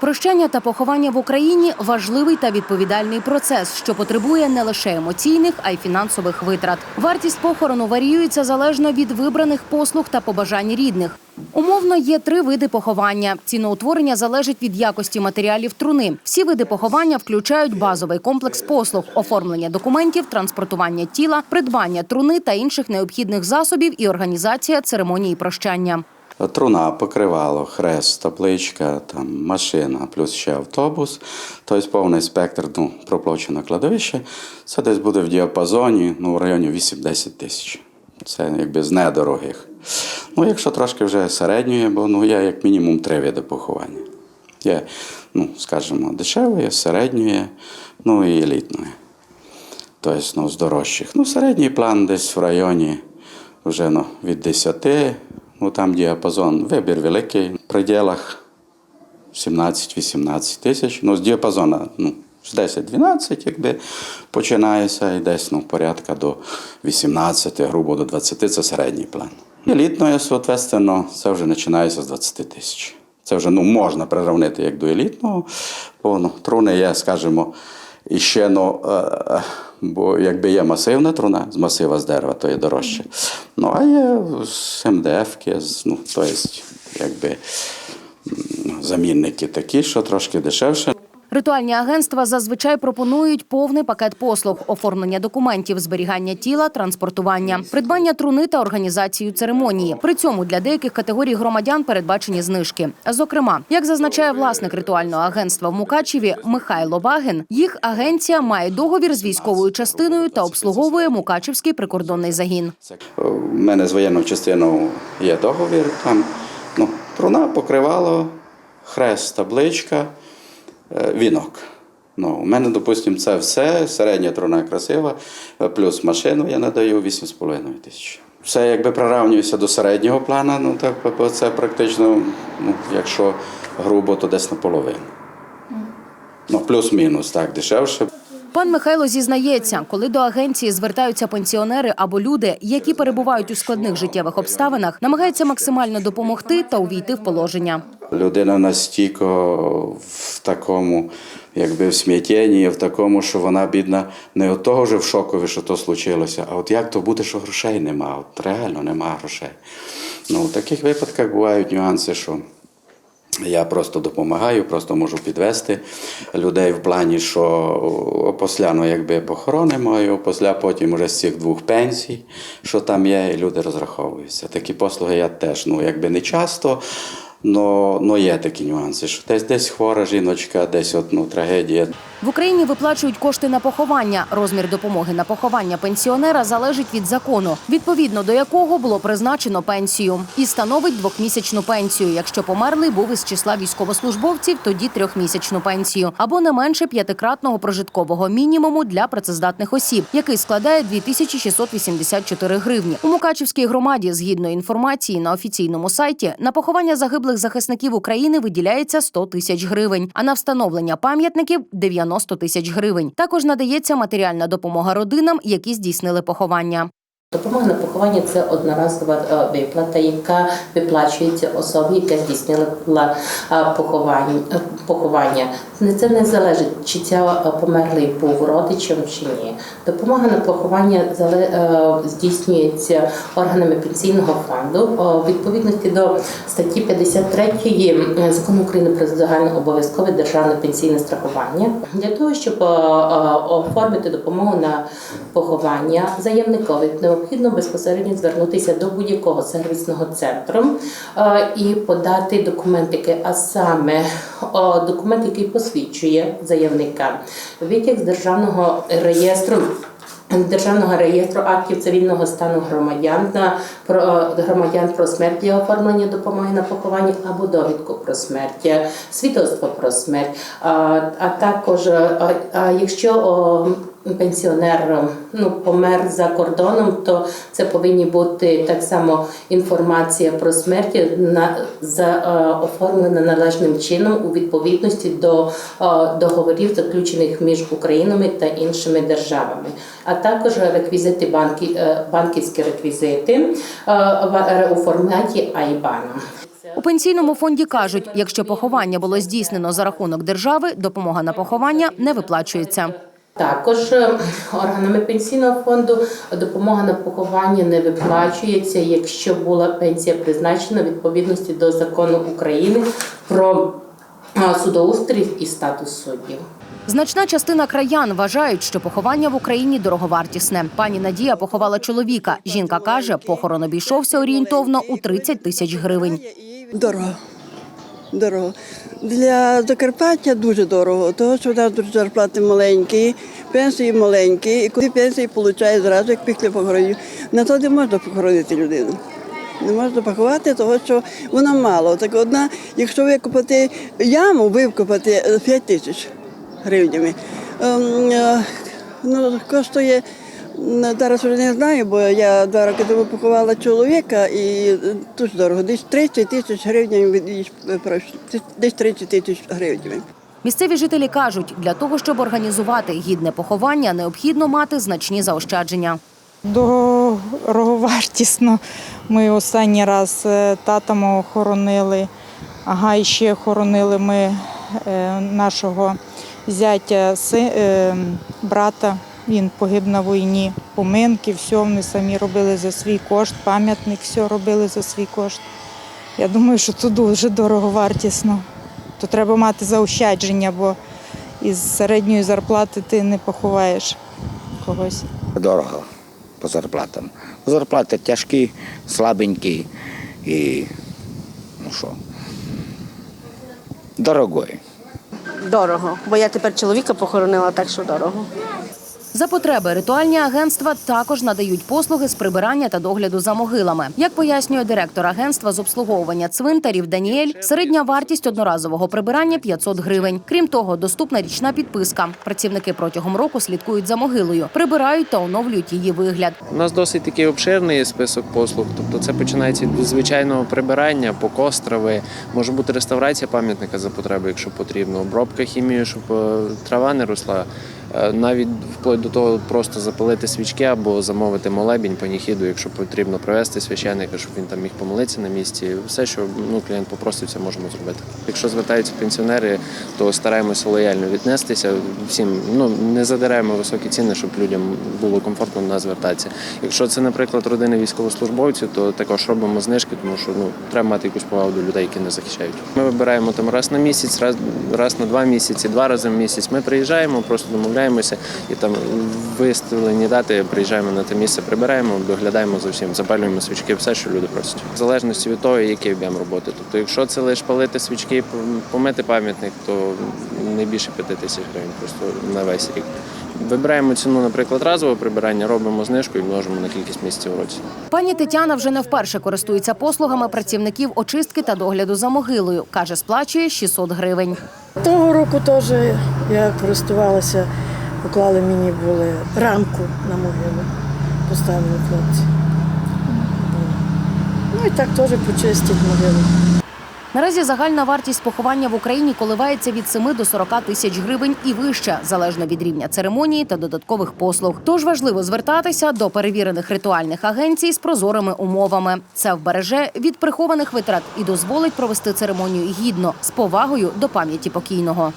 Прощання та поховання в Україні важливий та відповідальний процес, що потребує не лише емоційних, а й фінансових витрат. Вартість похорону варіюється залежно від вибраних послуг та побажань рідних. Умовно є три види поховання. Ціноутворення залежить від якості матеріалів труни. Всі види поховання включають базовий комплекс послуг: оформлення документів, транспортування тіла, придбання труни та інших необхідних засобів і організація церемонії прощання. Труна, покривало, хрест, табличка, там, машина, плюс ще автобус. Тобто повний спектр ну, проплачено кладовище. Це десь буде в діапазоні ну, в районі 8-10 тисяч. Це якби з недорогих. Ну, якщо трошки вже середньої, бо ну, є як мінімум три види поховання. Є, ну, скажімо, дешевої, середньої, ну і елітної. Тобто ну, з дорожчих. Ну, середній план десь в районі вже ну, від 10, ну там діапазон, вибір великий, в пределах 17-18 тисяч. Ну, з діапазона ну, з 10-12, якби починається, і десь ну, порядка до 18, грубо до 20 це середній план. Елітною, соответственно, це вже починається з 20 тисяч. Це вже ну, можна прирівнити як до елітного, бо ну, труни є, скажімо, і ще, ну, е, бо якби є масивна труна з масива з дерева, то є дорожче. Ну, а є з МДФ-ки, з, ну, тобто, якби замінники такі, що трошки дешевше. Ритуальні агентства зазвичай пропонують повний пакет послуг: оформлення документів, зберігання тіла, транспортування, придбання труни та організацію церемонії. При цьому для деяких категорій громадян передбачені знижки. Зокрема, як зазначає власник ритуального агентства в Мукачеві Михайло Вагин, їх агенція має договір з військовою частиною та обслуговує Мукачевський прикордонний загін. У мене з воєнною частиною є договір. Там ну, труна, покривало, хрест, табличка, е, вінок. Ну, у мене, допустимо, це все, середня труна красива, е, плюс машину я надаю 8,5 тисяч. Все якби прирівнюється до середнього плану, ну так це практично, ну, якщо грубо, то десь наполовину. Ну, плюс-мінус, так, дешевше. Пан Михайло зізнається, коли до агенції звертаються пенсіонери або люди, які перебувають у складних життєвих обставинах, намагаються максимально допомогти та увійти в положення. Людина настільки в такому, якби в смятєнні, в такому, що вона бідна, не от того вже в шокові, що то случилося, а от як то буде, що грошей нема, от реально нема грошей. Ну, в таких випадках бувають нюанси, що я просто допомагаю, просто можу підвести людей в плані, що після ну, якби похоронимо, і після потім вже з цих двох пенсій, що там є, і люди розраховуються. Такі послуги я теж ну, якби не часто. Но, но є такі нюанси, що десь десь хвора жіночка, десь от, ну, трагедія. В Україні виплачують кошти на поховання. Розмір допомоги на поховання пенсіонера залежить від закону, відповідно до якого було призначено пенсію, і становить двохмісячну пенсію. Якщо померлий був із числа військовослужбовців, тоді трьохмісячну пенсію або не менше п'ятикратного прожиткового мінімуму для працездатних осіб, який складає 2684 гривні. У Мукачівській громаді, згідно інформації на офіційному сайті, на поховання загиблих захисників України виділяється 100 тисяч гривень, а на встановлення пам'ятників 90 тисяч гривень. Також надається матеріальна допомога родинам, які здійснили поховання. Допомога на поховання це одноразова е, виплата, яка виплачується особі, яка здійснила е, поховання. е. Це не залежить, чи ця померлий був родичем чи ні. Допомога на поховання здійснюється органами пенсійного фонду відповідності до статті 53 закону України про загальнообов'язкове державне пенсійне страхування. Для того, щоб оформити допомогу на поховання заявникові, необхідно безпосередньо звернутися до будь-якого сервісного центру е, і подати документики, а саме документ, який посвідчує заявника, витяг з державного реєстру. Державного реєстру актів цивільного стану громадян про е, громадян про смерть для оформлення допомоги на поховання або довідку про смерть, е, свідоцтво про смерть. А, а також, а, а якщо пенсіонер ну, помер за кордоном, то це повинні бути так само інформація про смерть на за е, оформлена належним чином у відповідності до е, договорів, заключених між Україною та іншими державами, а також реквізити банки, е, банківські реквізити у форматі IBAN. У пенсійному фонді кажуть, якщо поховання було здійснено за рахунок держави, допомога на поховання не виплачується. Також е, органами пенсійного фонду допомога на поховання не виплачується, якщо була пенсія призначена в відповідності до закону України про е, судоустрій і статус суддів. Значна частина краян вважають, що поховання в Україні дороговартісне. Пані Надія поховала чоловіка. Жінка каже, похорон обійшовся орієнтовно у 30 тисяч гривень. Дорого. Дорого. Для Закарпаття дуже дорого, тому що в нас зарплати маленькі, пенсії маленькі, і коли пенсії отримує зразу, як після похоронів, на то не можна похоронити людину. Не можна поховати, тому що вона мало. Так одна, якщо викопати яму, викопати 5 тисяч гривнями. Ем, е, Ну, коштує, зараз вже не знаю, бо я два роки тому поховала чоловіка і е, дуже дорого. Десь 30 тисяч гривень, десь 30 тисяч гривень. Місцеві жителі кажуть, для того, щоб організувати гідне поховання, необхідно мати значні заощадження. Дороговартісно. Ми останній раз е, тата мого хоронили, ага, і ще хоронили ми е, нашого зятя, брата. Він погиб на війні. Поминки, все вони самі робили за свій кошт, пам'ятник все робили за свій кошт. Я думаю, що це дуже дороговартісно. То треба мати заощадження, бо із середньої зарплати ти не поховаєш когось. Дорого по зарплатам. Зарплати тяжкі, слабенькі і ну що, дорогої. Дорого, бо я тепер чоловіка похоронила, так що дорого. За потреби ритуальні агентства також надають послуги з прибирання та догляду за могилами. Як пояснює директор агентства з обслуговування цвинтарів Даніель, середня вартість одноразового прибирання 500 гривень. Крім того, доступна річна підписка. Працівники протягом року слідкують за могилою, прибирають та оновлюють її вигляд. У нас досить такий обширний список послуг. Тобто це починається від звичайного прибирання, покострави, може бути реставрація пам'ятника за потреби, якщо потрібно, обробка хімією, щоб е, трава не росла. Е, Навіть вплоть до того просто запалити свічки або замовити молебінь паніхіду, якщо потрібно провести священника, щоб він там міг помолитися на місці. Все, що ну, клієнт попросив, це можемо зробити. Якщо звертаються пенсіонери, то стараємося лояльно віднестися всім. Ну не задираємо високі ціни, щоб людям було комфортно нас звертатися. Якщо це, наприклад, родини військовослужбовців, то також робимо знижки, тому що ну треба мати якусь повагу до людей, які не захищають. Ми вибираємо там раз на місяць, раз, раз на два місяці, два рази в місяць. Ми приїжджаємо, просто домовляємося і там виставлені дати приїжджаємо на те місце, прибираємо, доглядаємо за всім, запалюємо свічки, все, що люди просять. В залежності від того, який об'єм роботи. Тобто, якщо це лише палити свічки, помити пам'ятник, то не більше п'яти тисяч гривень просто на весь рік. Вибираємо ціну, наприклад, разове прибирання, робимо знижку і множимо на кількість місяців у році. Пані Тетяна вже не вперше користується послугами працівників очистки та догляду за могилою. каже, сплачує 600 гривень. Того року теж я користувалася, поклали мені були рамку на могилу, поставили хлопці. Ну і так теж почистять могилу. Наразі загальна вартість поховання в Україні коливається від 7 до 40 тисяч гривень і вище, залежно від рівня церемонії та додаткових послуг. Тож важливо звертатися до перевірених ритуальних агенцій з прозорими умовами. Це вбереже від прихованих витрат і дозволить провести церемонію гідно з повагою до пам'яті покійного.